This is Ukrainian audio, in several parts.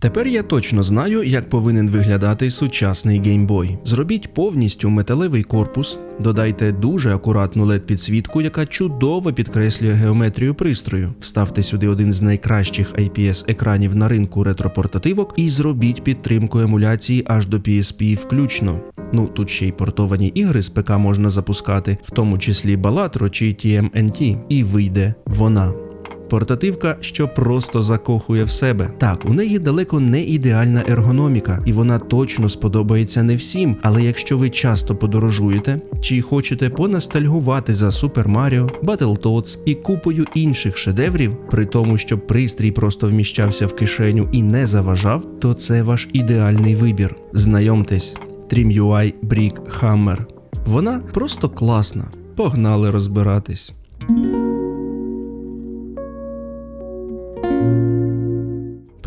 Тепер я точно знаю, як повинен виглядати сучасний геймбой. Зробіть повністю металевий корпус, додайте дуже акуратну led підсвітку, яка чудово підкреслює геометрію пристрою. Вставте сюди один з найкращих IPS екранів на ринку ретропортативок і зробіть підтримку емуляції аж до PSP включно. Ну тут ще й портовані ігри з ПК можна запускати, в тому числі Balatro чи TMNT, і вийде вона. Портативка, що просто закохує в себе. Так, у неї далеко не ідеальна ергономіка, і вона точно сподобається не всім. Але якщо ви часто подорожуєте чи хочете понастальгувати за Super Mario, Battletoads і купою інших шедеврів, при тому, щоб пристрій просто вміщався в кишеню і не заважав, то це ваш ідеальний вибір. Знайомтесь, TrimUI Brick Hammer. Вона просто класна. Погнали розбиратись.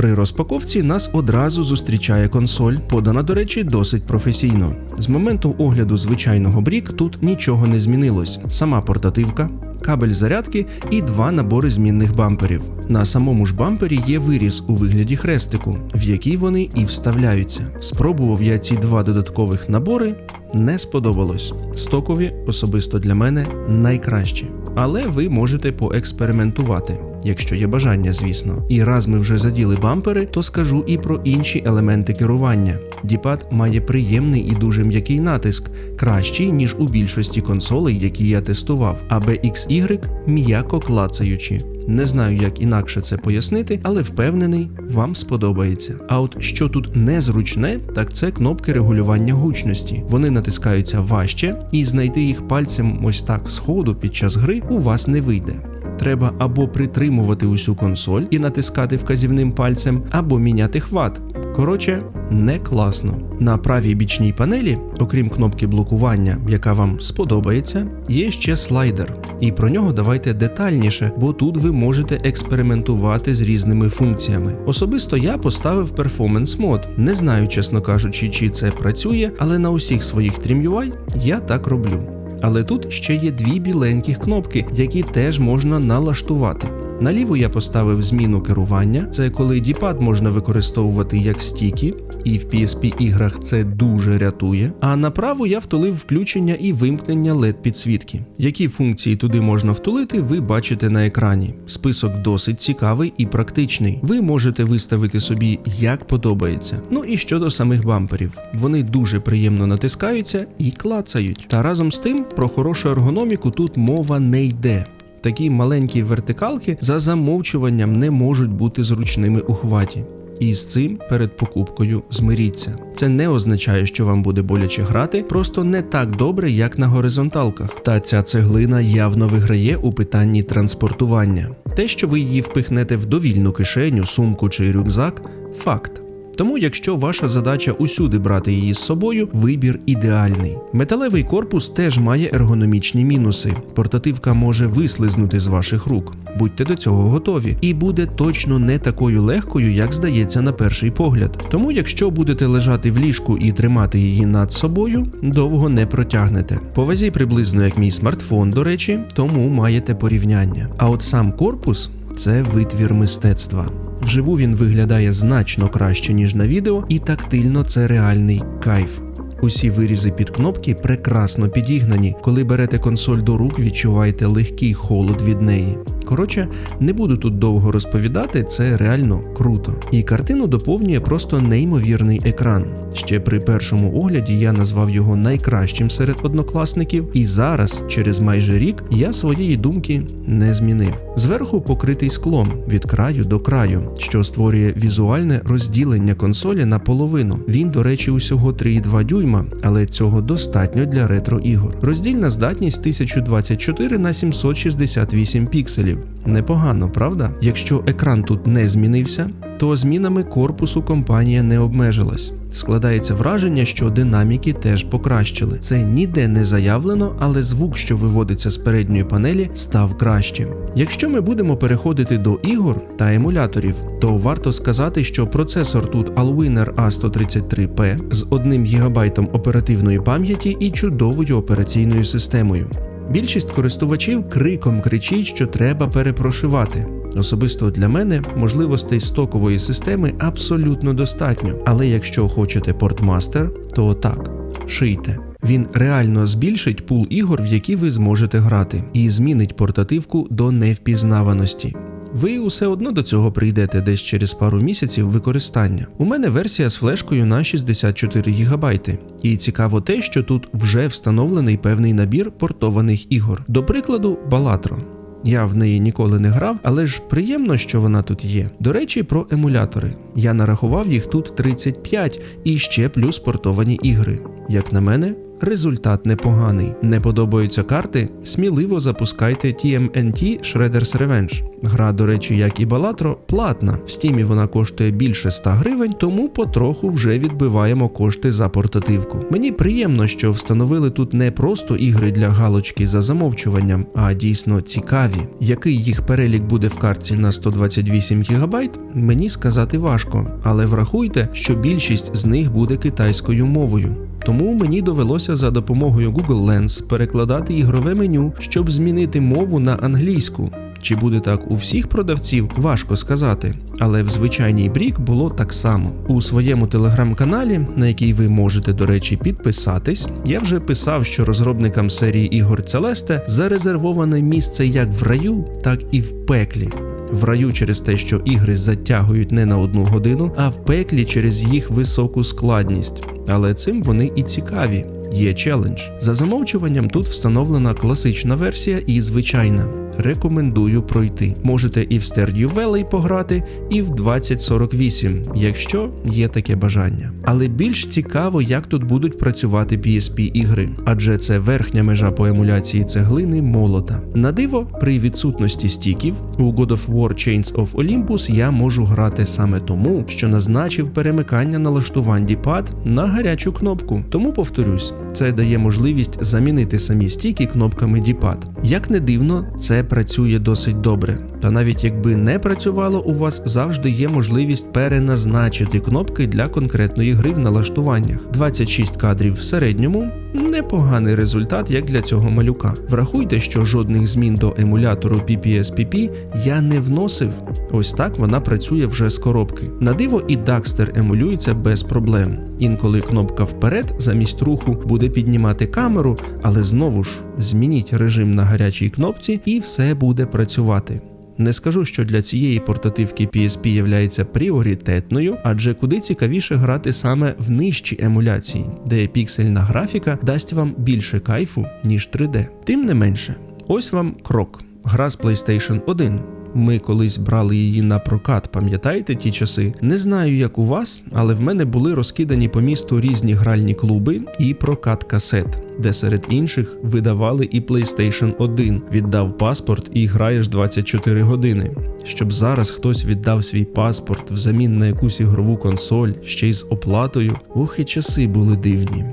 При розпаковці нас одразу зустрічає консоль, подана, до речі, досить професійно. З моменту огляду звичайного брік тут нічого не змінилось. Сама портативка, кабель зарядки і два набори змінних бамперів. На самому ж бампері є виріз у вигляді хрестику, в який вони і вставляються. Спробував я ці два додаткових набори, не сподобалось. Стокові, особисто для мене, найкращі. Але ви можете поекспериментувати, якщо є бажання, звісно. І раз ми вже заділи бампери, то скажу і про інші елементи керування. Діпад має приємний і дуже м'який натиск, кращий ніж у більшості консолей, які я тестував. А BXY м'яко клацаючі. Не знаю, як інакше це пояснити, але впевнений, вам сподобається. А от що тут незручне, так це кнопки регулювання гучності. Вони натискаються важче, і знайти їх пальцем ось так сходу під час гри у вас не вийде. Треба або притримувати усю консоль і натискати вказівним пальцем, або міняти хват. Коротше, не класно. На правій бічній панелі, окрім кнопки блокування, яка вам сподобається, є ще слайдер. І про нього давайте детальніше, бо тут ви можете експериментувати з різними функціями. Особисто я поставив перформанс мод. Не знаю, чесно кажучи, чи це працює, але на усіх своїх TrimUI я так роблю. Але тут ще є дві біленьких кнопки, які теж можна налаштувати. Наліво я поставив зміну керування, це коли діпад можна використовувати як стіки, і в PSP іграх це дуже рятує. А направо я втулив включення і вимкнення led підсвітки. Які функції туди можна втулити, ви бачите на екрані. Список досить цікавий і практичний. Ви можете виставити собі як подобається. Ну і щодо самих бамперів, вони дуже приємно натискаються і клацають. Та разом з тим про хорошу ергономіку тут мова не йде. Такі маленькі вертикалки за замовчуванням не можуть бути зручними у хваті. І з цим перед покупкою змиріться. Це не означає, що вам буде боляче грати, просто не так добре, як на горизонталках. Та ця цеглина явно виграє у питанні транспортування. Те, що ви її впихнете в довільну кишеню, сумку чи рюкзак факт. Тому, якщо ваша задача усюди брати її з собою, вибір ідеальний. Металевий корпус теж має ергономічні мінуси. Портативка може вислизнути з ваших рук. Будьте до цього готові, і буде точно не такою легкою, як здається на перший погляд. Тому, якщо будете лежати в ліжку і тримати її над собою, довго не протягнете. По вазі приблизно як мій смартфон, до речі, тому маєте порівняння. А от сам корпус це витвір мистецтва. Вживу він виглядає значно краще, ніж на відео, і тактильно це реальний кайф. Усі вирізи під кнопки прекрасно підігнані. Коли берете консоль до рук, відчуваєте легкий холод від неї. Коротше, не буду тут довго розповідати, це реально круто. І картину доповнює просто неймовірний екран. Ще при першому огляді я назвав його найкращим серед однокласників, і зараз, через майже рік, я своєї думки не змінив. Зверху покритий склом від краю до краю, що створює візуальне розділення консолі на половину. Він, до речі, усього 3,2 дюйма, але цього достатньо для ретро-ігор. Роздільна здатність 1024 на 768 пікселів. Непогано, правда? Якщо екран тут не змінився, то змінами корпусу компанія не обмежилась. Складається враження, що динаміки теж покращили. Це ніде не заявлено, але звук, що виводиться з передньої панелі, став кращим. Якщо ми будемо переходити до ігор та емуляторів, то варто сказати, що процесор тут Allwinner A133P з 1 ГБ оперативної пам'яті і чудовою операційною системою. Більшість користувачів криком кричить, що треба перепрошивати. Особисто для мене можливостей стокової системи абсолютно достатньо. Але якщо хочете портмастер, то так, шийте. Він реально збільшить пул ігор, в які ви зможете грати, і змінить портативку до невпізнаваності. Ви усе одно до цього прийдете десь через пару місяців використання. У мене версія з флешкою на 64 ГБ. І цікаво те, що тут вже встановлений певний набір портованих ігор. До прикладу, Balatro. Я в неї ніколи не грав, але ж приємно, що вона тут є. До речі, про емулятори. Я нарахував їх тут 35 і ще плюс портовані ігри. Як на мене, результат непоганий. Не подобаються карти? Сміливо запускайте TMNT Shredder's Revenge. Гра, до речі, як і Balatro, платна. В стімі вона коштує більше 100 гривень, тому потроху вже відбиваємо кошти за портативку. Мені приємно, що встановили тут не просто ігри для галочки за замовчуванням, а дійсно цікаві. Який їх перелік буде в картці на 128 ГБ, мені сказати важко, але врахуйте, що більшість з них буде китайською мовою. Тому мені довелося за допомогою Google Lens перекладати ігрове меню, щоб змінити мову на англійську. Чи буде так у всіх продавців, важко сказати, але в звичайній брік було так само. У своєму телеграм-каналі, на який ви можете, до речі, підписатись, я вже писав, що розробникам серії ігор Целесте зарезервоване місце як в раю, так і в пеклі. В раю через те, що ігри затягують не на одну годину, а в пеклі через їх високу складність. Але цим вони і цікаві. Є челендж. За замовчуванням тут встановлена класична версія і звичайна. Рекомендую пройти. Можете і в Stardew Valley пограти, і в 2048, якщо є таке бажання. Але більш цікаво, як тут будуть працювати PSP ігри, адже це верхня межа по емуляції цеглини молота. На диво, при відсутності стіків у God of War Chains of Olympus я можу грати саме тому, що назначив перемикання налаштувань D-pad на гарячу кнопку. Тому повторюсь, це дає можливість замінити самі стіки кнопками D-pad. Як не дивно, це працює досить добре. Та навіть якби не працювало, у вас завжди є можливість переназначити кнопки для конкретної гри в налаштуваннях. 26 кадрів в середньому непоганий результат, як для цього малюка. Врахуйте, що жодних змін до емулятору PPSPP я не вносив. Ось так вона працює вже з коробки. На диво і Daxter емулюється без проблем. Інколи кнопка вперед замість руху буде піднімати камеру, але знову ж змініть режим на гарячій кнопці і все буде працювати. Не скажу, що для цієї портативки PSP являється пріоритетною, адже куди цікавіше грати саме в нижчій емуляції, де піксельна графіка дасть вам більше кайфу, ніж 3D. Тим не менше, ось вам крок. Гра з PlayStation 1. Ми колись брали її на прокат, пам'ятаєте ті часи? Не знаю, як у вас, але в мене були розкидані по місту різні гральні клуби і прокат касет, де серед інших видавали і PlayStation 1. Віддав паспорт і граєш 24 години. Щоб зараз хтось віддав свій паспорт взамін на якусь ігрову консоль, ще й з оплатою. Ох, і часи були дивні.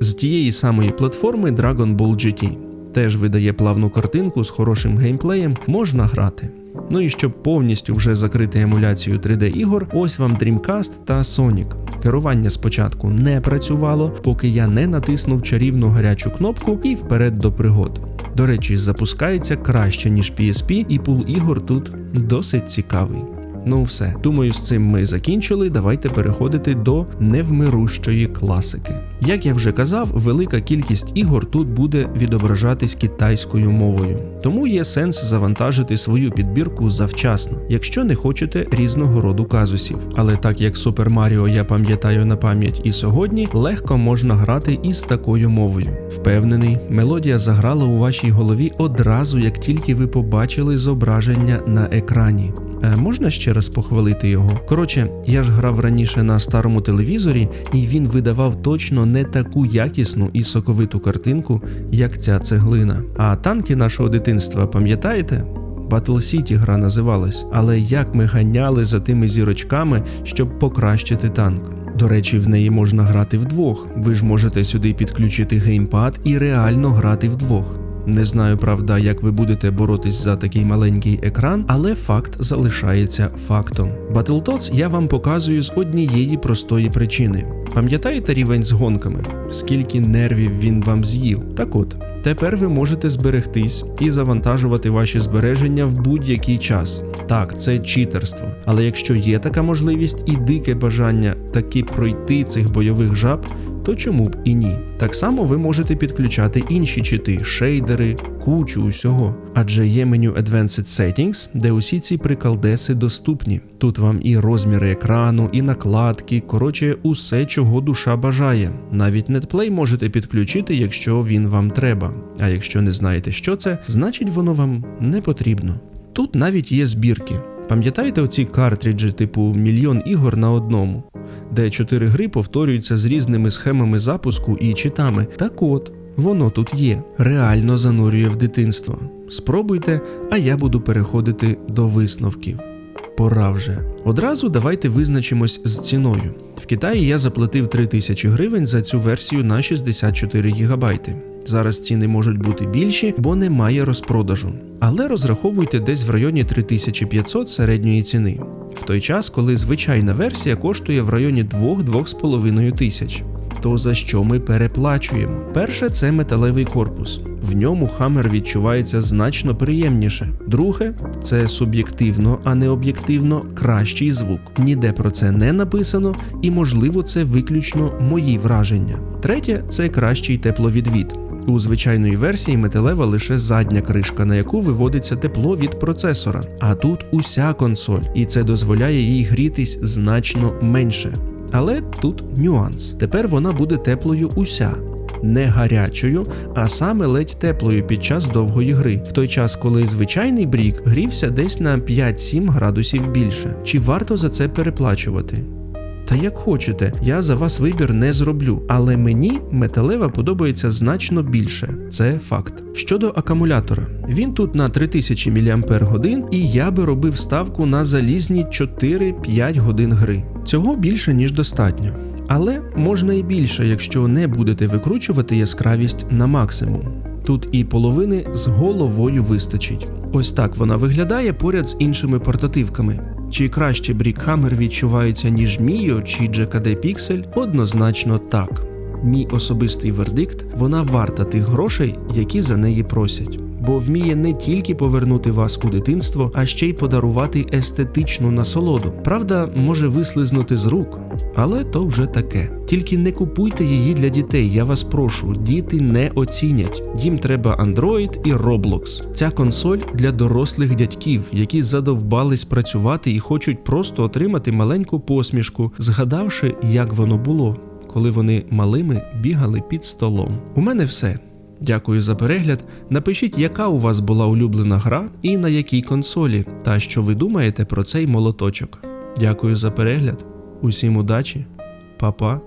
З тієї самої платформи Dragon Ball GT. Теж видає плавну картинку з хорошим геймплеєм, можна грати. Ну і щоб повністю вже закрити емуляцію 3D ігор, ось вам Dreamcast та Sonic. Керування спочатку не працювало, поки я не натиснув чарівну гарячу кнопку і вперед до пригод. До речі, запускається краще, ніж PSP, і пул ігор тут досить цікавий. Ну все, думаю, з цим ми закінчили. Давайте переходити до невмирущої класики. Як я вже казав, велика кількість ігор тут буде відображатись китайською мовою, тому є сенс завантажити свою підбірку завчасно, якщо не хочете різного роду казусів. Але так як Супер Маріо я пам'ятаю на пам'ять і сьогодні, легко можна грати із такою мовою. Впевнений, мелодія заграла у вашій голові одразу, як тільки ви побачили зображення на екрані. Е, можна ще раз похвалити його? Коротше, я ж грав раніше на старому телевізорі, і він видавав точно не таку якісну і соковиту картинку, як ця цеглина. А танки нашого дитинства, пам'ятаєте? Battle City гра називалась, але як ми ганяли за тими зірочками, щоб покращити танк. До речі, в неї можна грати вдвох. Ви ж можете сюди підключити геймпад і реально грати вдвох. Не знаю, правда, як ви будете боротись за такий маленький екран, але факт залишається фактом. Battletoads я вам показую з однієї простої причини. Пам'ятаєте рівень з гонками? Скільки нервів він вам з'їв? Так от. Тепер ви можете зберегтись і завантажувати ваші збереження в будь-який час. Так, це читерство. Але якщо є така можливість і дике бажання таки пройти цих бойових жаб, то чому б і ні? Так само ви можете підключати інші чити, шейдери, кучу усього. Адже є меню Advanced Settings, де усі ці прикалдеси доступні. Тут вам і розміри екрану, і накладки, коротше, усе, чого душа бажає. Навіть NetPlay можете підключити, якщо він вам треба. А якщо не знаєте, що це, значить воно вам не потрібно. Тут навіть є збірки. Пам'ятаєте оці картриджі типу мільйон ігор на одному, де чотири гри повторюються з різними схемами запуску і читами. Так от, воно тут є, реально занурює в дитинство. Спробуйте, а я буду переходити до висновків. Пора вже. Одразу давайте визначимось з ціною. В Китаї я заплатив 3000 гривень за цю версію на 64 гігабайти. Зараз ціни можуть бути більші, бо немає розпродажу. Але розраховуйте десь в районі 3500 середньої ціни. В той час, коли звичайна версія коштує в районі 2-2,5 тисяч. То за що ми переплачуємо? Перше, це металевий корпус. В ньому хаммер відчувається значно приємніше. Друге, це суб'єктивно, а не об'єктивно кращий звук. Ніде про це не написано, і можливо, це виключно мої враження. Третє це кращий тепловідвід. У звичайної версії металева лише задня кришка, на яку виводиться тепло від процесора. А тут уся консоль, і це дозволяє їй грітись значно менше. Але тут нюанс. Тепер вона буде теплою уся. Не гарячою, а саме ледь теплою під час довгої гри, в той час, коли звичайний брік грівся десь на 5-7 градусів більше. Чи варто за це переплачувати? Та як хочете, я за вас вибір не зроблю, але мені металева подобається значно більше. Це факт. Щодо акумулятора, він тут на 3000 мАч, і я би робив ставку на залізні 4-5 годин гри. Цього більше ніж достатньо. Але можна і більше, якщо не будете викручувати яскравість на максимум. Тут і половини з головою вистачить. Ось так вона виглядає поряд з іншими портативками. Чи краще Брікхаммер відчувається, ніж Міо чи GKD Pixel? Однозначно так. Мій особистий вердикт вона варта тих грошей, які за неї просять. Бо вміє не тільки повернути вас у дитинство, а ще й подарувати естетичну насолоду. Правда, може вислизнути з рук, але то вже таке. Тільки не купуйте її для дітей, я вас прошу. Діти не оцінять. Їм треба Android і Roblox. Ця консоль для дорослих дядьків, які задовбались працювати і хочуть просто отримати маленьку посмішку, згадавши, як воно було, коли вони малими бігали під столом. У мене все. Дякую за перегляд. Напишіть, яка у вас була улюблена гра і на якій консолі, та що ви думаєте про цей молоточок. Дякую за перегляд. Усім удачі, Па-па.